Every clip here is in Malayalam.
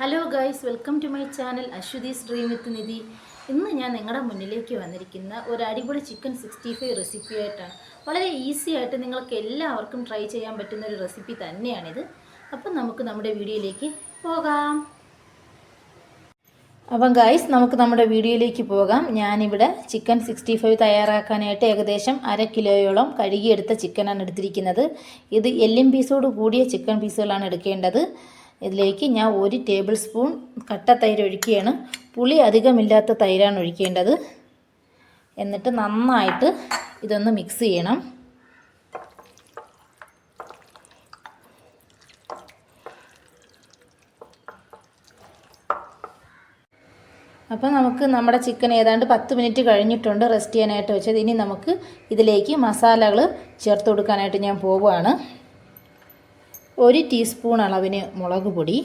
Hello guys welcome to my channel Aswathy dream with Nidhi ഇന്ന് ഞാൻ നിങ്ങളുടെ മുന്നിലേക്ക് വന്നിരിക്കുന്ന ഒരു അടിപൊളി ചിക്കൻ സിക്സ്റ്റി ഫൈവ് റെസിപ്പി ആയിട്ടാണ് വളരെ ഈസി ആയിട്ട് നിങ്ങൾക്ക് എല്ലാവർക്കും ട്രൈ ചെയ്യാൻ പറ്റുന്ന ഒരു റെസിപ്പി തന്നെയാണിത്. അപ്പം നമുക്ക് നമ്മുടെ വീഡിയോയിലേക്ക് പോകാം. അപ്പം ഗൈസ് നമുക്ക് നമ്മുടെ വീഡിയോയിലേക്ക് പോകാം. ഞാനിവിടെ ചിക്കൻ സിക്സ്റ്റി ഫൈവ് തയ്യാറാക്കാനായിട്ട് ഏകദേശം അര കിലോയോളം കഴുകിയെടുത്ത ചിക്കനാണ് എടുത്തിരിക്കുന്നത്. ഇത് എല്ലും പീസോട് കൂടിയ ചിക്കൻ പീസുകളാണ് എടുക്കേണ്ടത്. ഇതിലേക്ക് ഞാൻ ഒരു ടേബിൾ സ്പൂൺ കട്ട തൈര് ഒഴിക്കുകയാണ്. പുളി അധികമില്ലാത്ത തൈരാണ് ഒഴിക്കേണ്ടത്. എന്നിട്ട് നന്നായിട്ട് ഇതൊന്ന് മിക്സ് ചെയ്യണം. അപ്പോൾ നമുക്ക് നമ്മുടെ ചിക്കൻ ഏതാണ്ട് പത്ത് മിനിറ്റ് കഴിഞ്ഞിട്ടുണ്ട് റെസ്റ്റ് ചെയ്യാനായിട്ട് വെച്ചത്. ഇനി നമുക്ക് ഇതിലേക്ക് മസാലകൾ ചേർത്ത് കൊടുക്കാനായിട്ട് ഞാൻ പോവുകയാണ്. ഒരു ടീസ്പൂൺ അളവിന് മുളക് പൊടി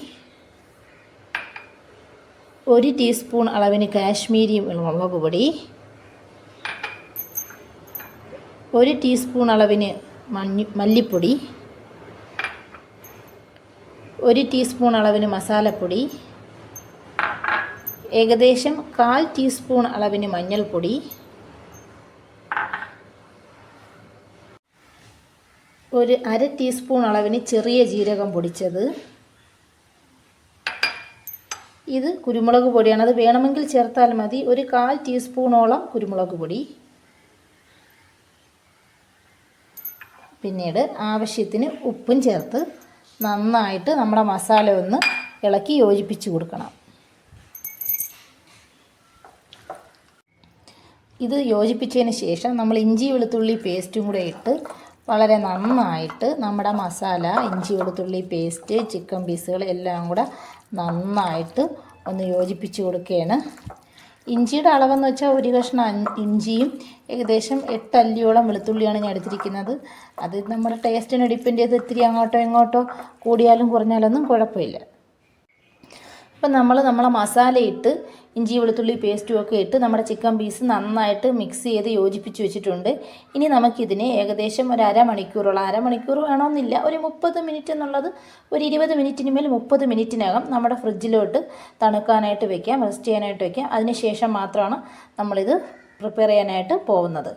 ഒരു ടീസ്പൂൺ അളവിന് കാശ്മീരി മുളക് പൊടി ഒരു ടീസ്പൂൺ അളവിന് മഞ്ഞ മല്ലിപ്പൊടി ഒരു ടീസ്പൂൺ അളവിന് മസാലപ്പൊടി ഏകദേശം കാൽ ടീസ്പൂൺ അളവിന് മഞ്ഞൾപ്പൊടി ഒരു അര ടീസ്പൂൺ അളവിന് ചെറിയ ജീരകം പൊടിച്ചത്. ഇത് കുരുമുളക് പൊടിയാണ്. അത് വേണമെങ്കിൽ ചേർത്താൽ മതി. ഒരു കാൽ ടീസ്പൂണോളം കുരുമുളക് പൊടി. പിന്നീട് ആവശ്യത്തിന് ഉപ്പും ചേർത്ത് നന്നായിട്ട് നമ്മുടെ മസാല ഒന്ന് ഇളക്കി യോജിപ്പിച്ച് കൊടുക്കണം. ഇത് യോജിപ്പിച്ചതിന് ശേഷം നമ്മൾ ഇഞ്ചി വെളുത്തുള്ളി പേസ്റ്റും കൂടെ ഇട്ട് വളരെ നന്നായിട്ട് നമ്മുടെ മസാല ഇഞ്ചി വെളുത്തുള്ളി പേസ്റ്റ് ചിക്കൻ പീസുകൾ എല്ലാം കൂടെ നന്നായിട്ട് ഒന്ന് യോജിപ്പിച്ച് കൊടുക്കുകയാണ്. ഇഞ്ചിയുടെ അളവെന്ന് വെച്ചാൽ ഒരു കഷ്ണം ഇഞ്ചിയും ഏകദേശം എട്ട് അല്ലിയോളം വെളുത്തുള്ളിയാണ് ഞാൻ എടുത്തിരിക്കുന്നത്. അത് നമ്മുടെ ടേസ്റ്റിന് ഡിപ്പെൻഡ് ചെയ്ത് ഇത്തിരി അങ്ങോട്ടോ ഇങ്ങോട്ടോ കൂടിയാലും കുറഞ്ഞാലൊന്നും കുഴപ്പമില്ല. അപ്പം നമ്മൾ നമ്മളെ മസാല ഇട്ട് ഇഞ്ചി വെളുത്തുള്ളി പേസ്റ്റും ഒക്കെ ഇട്ട് നമ്മുടെ ചിക്കൻ പീസ് നന്നായിട്ട് മിക്സ് ചെയ്ത് യോജിപ്പിച്ച് വെച്ചിട്ടുണ്ട്. ഇനി നമുക്കിതിനെ ഏകദേശം ഒരു അരമണിക്കൂറോളം അരമണിക്കൂർ വേണമെന്നില്ല ഒരു മുപ്പത് മിനിറ്റ് എന്നുള്ളത് ഒരു ഇരുപത് മിനിറ്റിന് മേൽ മുപ്പത് മിനിറ്റിനകം നമ്മുടെ ഫ്രിഡ്ജിലോട്ട് തണുക്കാനായിട്ട് വെക്കാം റെസ്റ്റ് ചെയ്യാനായിട്ട് വെക്കാം. അതിന് ശേഷം മാത്രമാണ് നമ്മളിത് പ്രിപ്പയർ ചെയ്യാനായിട്ട് പോകുന്നത്.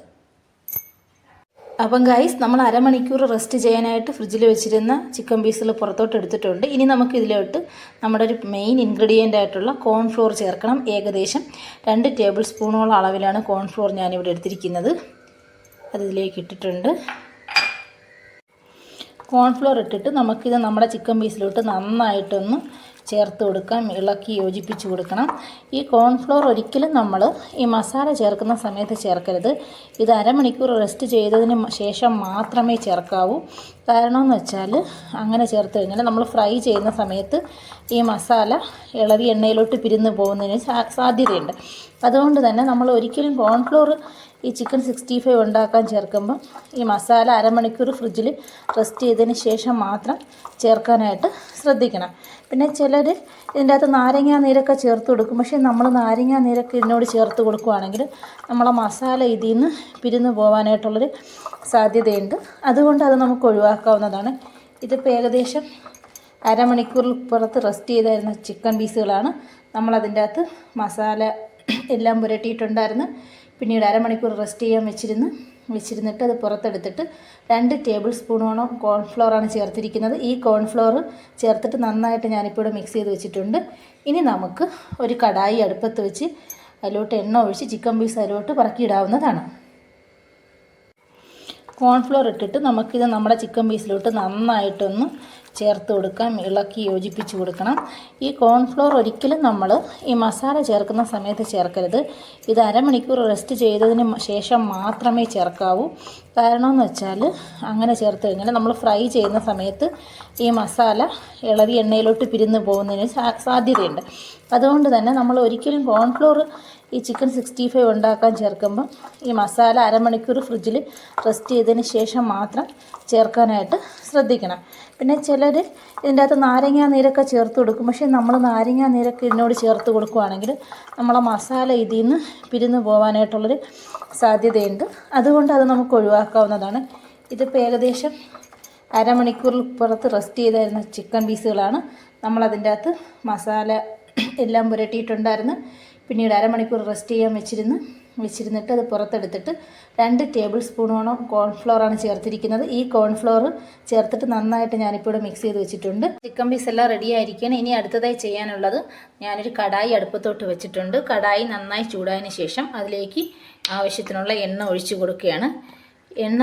അപ്പം ഗൈസ് നമ്മൾ അരമണിക്കൂർ റെസ്റ്റ് ചെയ്യാനായിട്ട് ഫ്രിഡ്ജിൽ വെച്ചിരുന്ന ചിക്കൻ പീസുകൾ പുറത്തോട്ട് എടുത്തിട്ടുണ്ട്. ഇനി നമുക്ക് ഇതിലോട്ട് നമ്മുടെ ഒരു മെയിൻ ഇൻഗ്രീഡിയന്റ് ആയിട്ടുള്ള കോൺഫ്ലോർ ചേർക്കണം. ഏകദേശം രണ്ട് ടേബിൾ സ്പൂണോളം അളവിലാണ് കോൺഫ്ലോർ ഞാനിവിടെ എടുത്തിരിക്കുന്നത്. അതിലേക്ക് ഇട്ടിട്ടുണ്ട്. കോൺഫ്ലോർ ഇട്ടിട്ട് നമുക്കിത് നമ്മുടെ ചിക്കൻ പീസിലോട്ട് നന്നായിട്ടൊന്ന് ചേർത്ത് കൊടുക്കാം ഇളക്കി യോജിപ്പിച്ച് കൊടുക്കണം. ഈ കോൺഫ്ലോർ ഒരിക്കലും നമ്മൾ ഈ മസാല ചേർക്കുന്ന സമയത്ത് ചേർക്കരുത്. ഇത് അരമണിക്കൂർ റെസ്റ്റ് ചെയ്തതിന് ശേഷം മാത്രമേ ചേർക്കാവൂ. കാരണം എന്ന് വെച്ചാൽ അങ്ങനെ ചേർത്ത് കഴിഞ്ഞാൽ നമ്മൾ ഫ്രൈ ചെയ്യുന്ന സമയത്ത് ഈ മസാല ഇളവി എണ്ണയിലോട്ട് പിരിഞ്ഞു പോകുന്നതിന് സാധ്യതയുണ്ട്. അതുകൊണ്ട് തന്നെ നമ്മൾ ഒരിക്കലും കോൺഫ്ലോർ ഈ ചിക്കൻ സിക്സ്റ്റി ഫൈവ് ഉണ്ടാക്കാൻ ചേർക്കുമ്പം ഈ മസാല അരമണിക്കൂർ ഫ്രിഡ്ജിൽ റെസ്റ്റ് ചെയ്തതിന് ശേഷം മാത്രം ചേർക്കാനായിട്ട് ശ്രദ്ധിക്കണം. പിന്നെ ചിലർ ഇതിന്റെ അകത്ത് നാരങ്ങാ നീരൊക്കെ ചേർത്ത് കൊടുക്കും. പക്ഷേ നമ്മൾ നാരങ്ങാ നീരൊക്കെ ഇതിനോട് ചേർത്ത് കൊടുക്കുകയാണെങ്കിൽ നമ്മളെ മസാല ഇതിൽ നിന്ന് പിരിഞ്ഞു പോകാനായിട്ടുള്ളൊരു സാധ്യതയുണ്ട്. അതുകൊണ്ട് അത് നമുക്ക് ഒഴിവാക്കാവുന്നതാണ്. ഇതിപ്പോൾ ഏകദേശം അരമണിക്കൂറിൽ പുറത്ത് റെസ്റ്റ് ചെയ്തായിരുന്ന ചിക്കൻ പീസുകളാണ് നമ്മളതിന്റെ അകത്ത് മസാല എല്ലാം പുരട്ടിയിട്ടുണ്ടായിരുന്നു പിന്നീട് അരമണിക്കൂർ റെസ്റ്റ് ചെയ്യാൻ വെച്ചിരുന്ന് വെച്ചിരുന്നിട്ട് അത് പുറത്തെടുത്തിട്ട് രണ്ട് ടേബിൾ സ്പൂണോളം കോൺഫ്ലോറാണ് ചേർത്തിരിക്കുന്നത്. ഈ കോൺഫ്ലോർ ചേർത്തിട്ട് നന്നായിട്ട് ഞാനിപ്പോൾ ഇവിടെ മിക്സ് ചെയ്ത് വെച്ചിട്ടുണ്ട്. ഇനി നമുക്ക് ഒരു കടായി അടുപ്പത്ത് വെച്ച് അതിലോട്ട് എണ്ണ ഒഴിച്ച് ചിക്കൻ പീസ് അതിലോട്ട് പറക്കിയിടാവുന്നതാണ്. കോൺഫ്ലോർ ഇട്ടിട്ട് നമുക്കിത് നമ്മുടെ ചിക്കൻ പീസിലോട്ട് നന്നായിട്ടൊന്ന് ചേർത്ത് കൊടുക്കാം ഇളക്കി യോജിപ്പിച്ച് കൊടുക്കണം. ഈ കോൺഫ്ലോർ ഒരിക്കലും നമ്മൾ ഈ മസാല ചേർക്കുന്ന സമയത്ത് ചേർക്കരുത്. ഇത് അരമണിക്കൂർ റെസ്റ്റ് ചെയ്തതിന് ശേഷം മാത്രമേ ചേർക്കാവൂ. കാരണമെന്ന് വെച്ചാൽ അങ്ങനെ ചേർത്ത് കഴിഞ്ഞാൽ നമ്മൾ ഫ്രൈ ചെയ്യുന്ന സമയത്ത് ഈ മസാല ഇളവി എണ്ണയിലോട്ട് പിരിന്ന് പോകുന്നതിന് സാധ്യതയുണ്ട്. അതുകൊണ്ട് തന്നെ നമ്മൾ ഒരിക്കലും കോൺഫ്ലോർ ഈ ചിക്കൻ സിക്സ്റ്റി ഫൈവ് ഉണ്ടാക്കാൻ ചേർക്കുമ്പോൾ ഈ മസാല അരമണിക്കൂർ ഫ്രിഡ്ജിൽ റെസ്റ്റ് ചെയ്തതിന് ശേഷം മാത്രം ചേർക്കാനായിട്ട് ശ്രദ്ധിക്കണം. പിന്നെ ചിലർ ഇതിന്റെ അകത്ത് നാരങ്ങാ നീരൊക്കെ ചേർത്ത് കൊടുക്കും. പക്ഷേ നമ്മൾ നാരങ്ങാ നീരൊക്കെ ഇതിനോട് ചേർത്ത് കൊടുക്കുകയാണെങ്കിൽ നമ്മളെ മസാല ഇതിൽ നിന്ന് പിരിഞ്ഞു പോകാനായിട്ടുള്ളൊരു സാധ്യതയുണ്ട്. അതുകൊണ്ട് അത് നമുക്ക് ഒഴിവാക്കാവുന്നതാണ് ഇതിപ്പോൾ ഏകദേശം അരമണിക്കൂറിൽ പുറത്ത് റെസ്റ്റ് ചെയ്തായിരുന്ന ചിക്കൻ പീസുകളാണ്. നമ്മളതിന്റെ അകത്ത് മസാല എല്ലാം പുരട്ടിയിട്ടുണ്ടായിരുന്നു. പിന്നീട് അരമണിക്കൂർ റെസ്റ്റ് ചെയ്യാൻ വെച്ചിരുന്നു വെച്ചിരുന്നിട്ട് അത് പുറത്തെടുത്തിട്ട് രണ്ട് ടേബിൾ സ്പൂണോളം കോൺഫ്ലോറാണ് ചേർത്തിരിക്കുന്നത്. ഈ കോൺഫ്ലോർ ചേർത്തിട്ട് നന്നായിട്ട് ഞാനിപ്പോൾ ഇവിടെ മിക്സ് ചെയ്ത് വെച്ചിട്ടുണ്ട്. ചിക്കൻ പീസ് എല്ലാം റെഡി ആയിരിക്കണം ഇനി അടുത്തതായി ചെയ്യാനുള്ളത് ഞാനൊരു കടായി അടുപ്പത്തോട്ട് വെച്ചിട്ടുണ്ട്. കടായി നന്നായി ചൂടായതിന് ശേഷം അതിലേക്ക് ആവശ്യത്തിനുള്ള എണ്ണ ഒഴിച്ചു കൊടുക്കുകയാണ്. എണ്ണ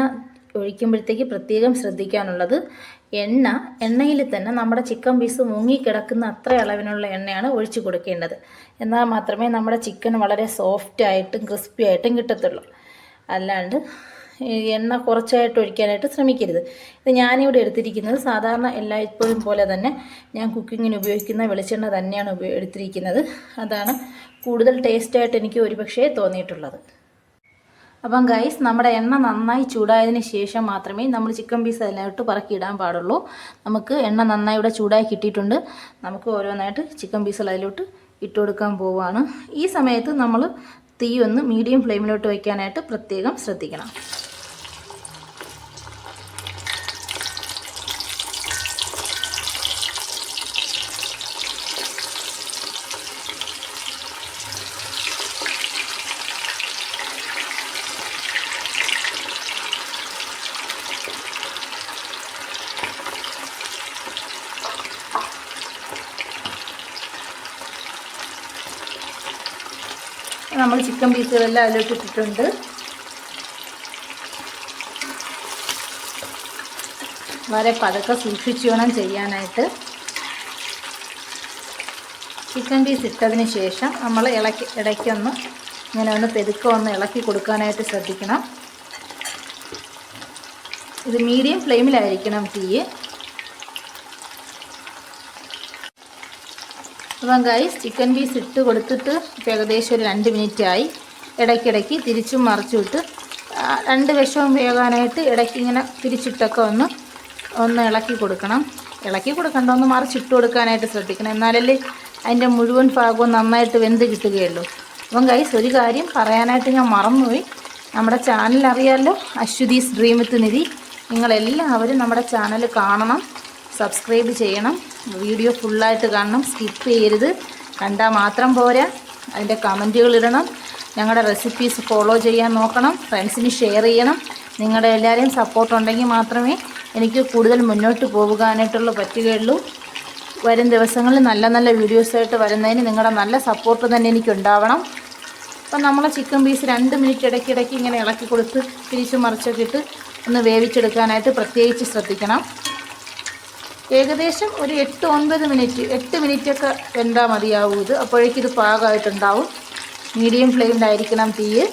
ഒഴിക്കുമ്പോഴത്തേക്ക് പ്രത്യേകം ശ്രദ്ധിക്കാനുള്ളത് എണ്ണ എണ്ണയിൽ തന്നെ നമ്മുടെ ചിക്കൻ പീസ് മുങ്ങിക്കിടക്കുന്ന അത്ര അളവിനുള്ള എണ്ണയാണ് ഒഴിച്ചു കൊടുക്കേണ്ടത്. എന്നാൽ മാത്രമേ നമ്മുടെ ചിക്കൻ വളരെ സോഫ്റ്റായിട്ടും ക്രിസ്പി ആയിട്ടും കിട്ടത്തുള്ളൂ. അല്ലാണ്ട് എണ്ണ കുറച്ചായിട്ട് ഒഴിക്കാനായിട്ട് ശ്രമിക്കരുത്. ഇത് ഞാനിവിടെ എടുത്തിരിക്കുന്നത് സാധാരണ എല്ലായ്പ്പോഴും പോലെ തന്നെ ഞാൻ കുക്കിങ്ങിന് ഉപയോഗിക്കുന്ന വെളിച്ചെണ്ണ തന്നെയാണ് ഉപയോഗ എടുത്തിരിക്കുന്നത്. അതാണ് കൂടുതൽ ടേസ്റ്റായിട്ട് എനിക്ക് ഒരുപക്ഷേ തോന്നിയിട്ടുള്ളത്. അപ്പം ഗൈസ് നമ്മുടെ എണ്ണ നന്നായി ചൂടായതിന് ശേഷം മാത്രമേ നമ്മൾ ചിക്കൻ പീസ് അതിലോട്ട് പറക്കിയിടാൻ പാടുള്ളൂ. നമുക്ക് എണ്ണ നന്നായി ഇവിടെ ചൂടായി കിട്ടിയിട്ടുണ്ട്. നമുക്ക് ഓരോന്നായിട്ട് ചിക്കൻ പീസുകൾ അതിലോട്ട് ഇട്ട് കൊടുക്കാൻ പോവുകയാണ് ഈ സമയത്ത് നമ്മൾ തീ ഒന്ന് മീഡിയം ഫ്ലെയിമിലോട്ട് വയ്ക്കാനായിട്ട് പ്രത്യേകം ശ്രദ്ധിക്കണം. നമ്മൾ ചിക്കൻ പീസുകളെല്ലാം ഇട്ടിട്ടുണ്ട്. വളരെ പതുക്കെ സൂക്ഷിച്ചു വേണം ചെയ്യാനായിട്ട്. ചിക്കൻ പീസ് ഇട്ടതിന് ശേഷം നമ്മൾ ഇളക്കി ഇടയ്ക്കൊന്ന് ഇങ്ങനെ ഒന്ന് പെതുക്കെ ഒന്ന് ഇളക്കി കൊടുക്കാനായിട്ട് ശ്രദ്ധിക്കണം. ഇത് മീഡിയം ഫ്ലെയിമിലായിരിക്കണം തീ. അപ്പം ഗൈസ് ചിക്കൻ പീസ് ഇട്ട് കൊടുത്തിട്ട് ഇപ്പം ഏകദേശം ഒരു രണ്ട് മിനിറ്റ് ആയി ഇടയ്ക്കിടയ്ക്ക് തിരിച്ചും മറിച്ചും ഇട്ട് രണ്ട് വിഷവും വേകാനായിട്ട് ഇടയ്ക്ക് ഇങ്ങനെ തിരിച്ചിട്ടൊക്കെ ഒന്ന് ഒന്ന് ഇളക്കി കൊടുക്കണം. ഇളക്കി കൊടുക്കണ്ട ഒന്ന് മറിച്ചിട്ട് കൊടുക്കാനായിട്ട് ശ്രദ്ധിക്കണം. എന്നാലല്ലേ അതിന്റെ മുഴുവൻ ഭാഗവും നന്നായിട്ട് വെന്ത് കിട്ടുകയുള്ളൂ. അപ്പം ഗൈസ് ഒരു കാര്യം പറയാനായിട്ട് ഞാൻ മറന്നുപോയി. നമ്മുടെ ചാനൽ അറിയാമല്ലോ അശ്വതീസ് ഡ്രീം നിധി. നിങ്ങളെല്ലാവരും നമ്മുടെ ചാനൽ കാണണം സബ്സ്ക്രൈബ് ചെയ്യണം. വീഡിയോ ഫുള്ളായിട്ട് കാണണം സ്കിപ്പ് ചെയ്യരുത്. കണ്ടാൽ മാത്രം പോരാ. അതിന്റെ കമന്റുകൾ ഇടണം. ഞങ്ങളുടെ റെസിപ്പീസ് ഫോളോ ചെയ്യാൻ നോക്കണം. ഫ്രണ്ട്സിന് ഷെയർ ചെയ്യണം. നിങ്ങളുടെ എല്ലാവരെയും സപ്പോർട്ട് ഉണ്ടെങ്കിൽ മാത്രമേ എനിക്ക് കൂടുതൽ മുന്നോട്ട് പോകാനായിട്ടുള്ള പറ്റുകയുള്ളൂ. വരും ദിവസങ്ങളിൽ നല്ല നല്ല വീഡിയോസായിട്ട് വരുന്നതിന് നിങ്ങളുടെ നല്ല സപ്പോർട്ട് തന്നെ എനിക്ക് ഉണ്ടാവണം. അപ്പം നമ്മൾ ചിക്കൻ പീസ് രണ്ട് മിനിറ്റ് ഇടയ്ക്കിടയ്ക്ക് ഇങ്ങനെ ഇളക്കി കൊടുത്ത് തിരിച്ച് മറിച്ചൊക്കെ ഇട്ട് ഒന്ന് വേവിച്ചെടുക്കാനായിട്ട് പ്രത്യേകിച്ച് ശ്രദ്ധിക്കണം. ഏകദേശം ഒരു എട്ട് ഒൻപത് മിനിറ്റ് എട്ട് മിനിറ്റൊക്കെ വെന്താൽ മതിയാവും ഇത്. അപ്പോഴേക്കും ഇത് പാകമായിട്ടുണ്ടാവും. മീഡിയം ഫ്ലെയിമിലായിരിക്കണം തീ.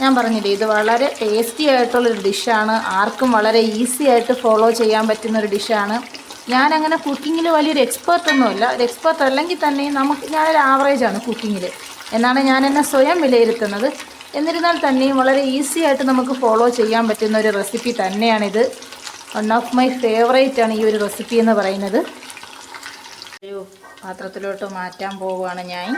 ഞാൻ പറഞ്ഞില്ലേ ഇത് വളരെ ടേസ്റ്റി ആയിട്ടുള്ളൊരു ഡിഷാണ്. ആർക്കും വളരെ ഈസി ആയിട്ട് ഫോളോ ചെയ്യാൻ പറ്റുന്ന ഒരു ഡിഷാണ്. ഞാനങ്ങനെ കുക്കിങ്ങിൽ വലിയൊരു എക്സ്പേർട്ട് ഒന്നുമല്ല. ഒരു എക്സ്പേർട്ട് അല്ലെങ്കിൽ തന്നെ നമുക്ക് ഞാനൊരു ആവറേജാണ് കുക്കിങ്ങിൽ എന്നാണ് ഞാൻ എന്നെ സ്വയം വിലയിരുത്തുന്നത്. എന്നിരുന്നാൽ തന്നെയും വളരെ ഈസി ആയിട്ട് നമുക്ക് ഫോളോ ചെയ്യാൻ പറ്റുന്ന ഒരു റെസിപ്പി തന്നെയാണിത്. വൺ ഓഫ് മൈ ഫേവറേറ്റ് ആണ് ഈ ഒരു റെസിപ്പി എന്ന് പറയുന്നത്. ഒരു പാത്രത്തിലോട്ട് മാറ്റാൻ പോവുകയാണ് ഞാൻ.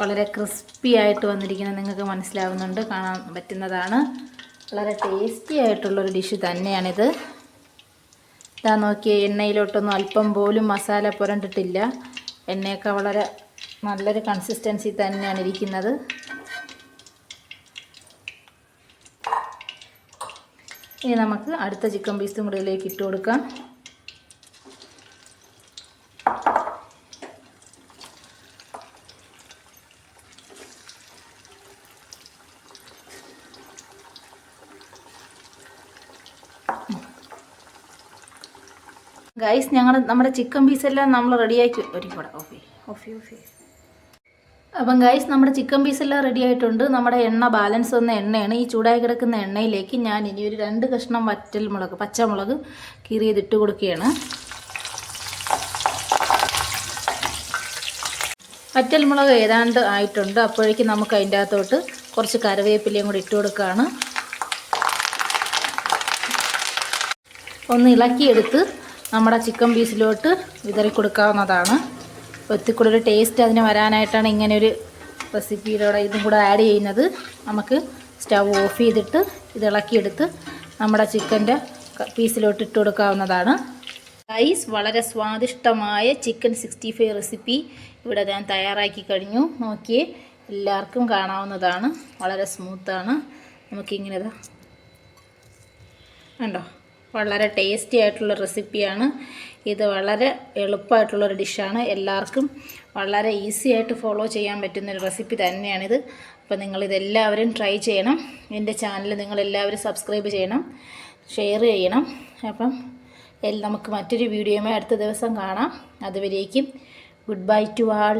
വളരെ ക്രിസ്പി ആയിട്ട് വന്നിരിക്കുന്നത് നിങ്ങൾക്ക് മനസ്സിലാവുന്നുണ്ട് കാണാൻ പറ്റുന്നതാണ്. വളരെ ടേസ്റ്റി ആയിട്ടുള്ളൊരു ഡിഷ് തന്നെയാണിത്. ഇതാ നോക്കിയ എണ്ണയിലോട്ടൊന്നും അല്പം പോലും മസാല പുരണ്ടിട്ടില്ല. എണ്ണയൊക്കെ വളരെ നല്ലൊരു കൺസിസ്റ്റൻസി തന്നെയാണ് ഇരിക്കുന്നത്. ഇനി നമുക്ക് അടുത്ത ചിക്കൻ പീസും കൂടുതലേക്ക് ഇട്ട് കൊടുക്കാം. ഗൈസ് ഞങ്ങൾ നമ്മുടെ ചിക്കൻ പീസ് എല്ലാം നമ്മൾ റെഡിയാക്കി ഒരു കൂടെ ഓഫി. ഓഫി ഓഫി. അപ്പം ഗൈസ് നമ്മുടെ ചിക്കൻ പീസ് എല്ലാം റെഡി ആയിട്ടുണ്ട് നമ്മുടെ എണ്ണ ബാലൻസ് വന്ന എണ്ണയാണ്. ഈ ചൂടായി കിടക്കുന്ന എണ്ണയിലേക്ക് ഞാൻ ഇനി ഒരു രണ്ട് കഷ്ണം വറ്റൽ മുളക് പച്ചമുളക് കീറി കീറിയതിട്ട് കൊടുക്കുകയാണ്. വറ്റൽ മുളക് ഏതാണ്ട് ആയിട്ടുണ്ട്. അപ്പോഴേക്കും നമുക്ക് അതിന്റെ അകത്തോട്ട് കുറച്ച് കരവേപ്പിലയും കൂടി ഇട്ട് കൊടുക്കുകയാണ്. ഒന്ന് ഇളക്കിയെടുത്ത് നമ്മുടെ ചിക്കൻ പീസിലോട്ട് വിതറി കൊടുക്കാവുന്നതാണ്. ഒത്തിക്കൂടെ ഒരു ടേസ്റ്റ് അതിന് വരാനായിട്ടാണ് ഇങ്ങനെ ഒരു റെസിപ്പിയിലൂടെ ഇതും കൂടെ ആഡ് ചെയ്യുന്നത്. നമുക്ക് സ്റ്റവ് ഓഫ് ചെയ്തിട്ട് ഇത് ഇളക്കിയെടുത്ത് നമ്മുടെ ചിക്കന്റെ പീസിലോട്ട് ഇട്ട് കൊടുക്കാവുന്നതാണ്. റൈസ് വളരെ സ്വാദിഷ്ടമായ ചിക്കൻ സിക്സ്റ്റി ഫൈവ് റെസിപ്പി ഇവിടെ ഞാൻ തയ്യാറാക്കി കഴിഞ്ഞു. നോക്കിയേ എല്ലാവർക്കും കാണാവുന്നതാണ്. വളരെ സ്മൂത്താണ് നമുക്കിങ്ങനെ കണ്ടോ? വളരെ ടേസ്റ്റി ആയിട്ടുള്ള റെസിപ്പിയാണ് ഇത് വളരെ എളുപ്പമായിട്ടുള്ളൊരു ഡിഷാണ് എല്ലാവർക്കും വളരെ ഈസി ആയിട്ട് ഫോളോ ചെയ്യാൻ പറ്റുന്ന ഒരു റെസിപ്പി തന്നെയാണിത് അപ്പോൾ നിങ്ങളിതെല്ലാവരും ട്രൈ ചെയ്യണം. എന്റെ ചാനൽ നിങ്ങളെല്ലാവരും സബ്സ്ക്രൈബ് ചെയ്യണം. ഷെയർ ചെയ്യണം. അപ്പം നമുക്ക് മറ്റൊരു വീഡിയോയുമായി അടുത്ത ദിവസം കാണാം. അതുവരേക്കും ഗുഡ് ബൈ ടു ആൾ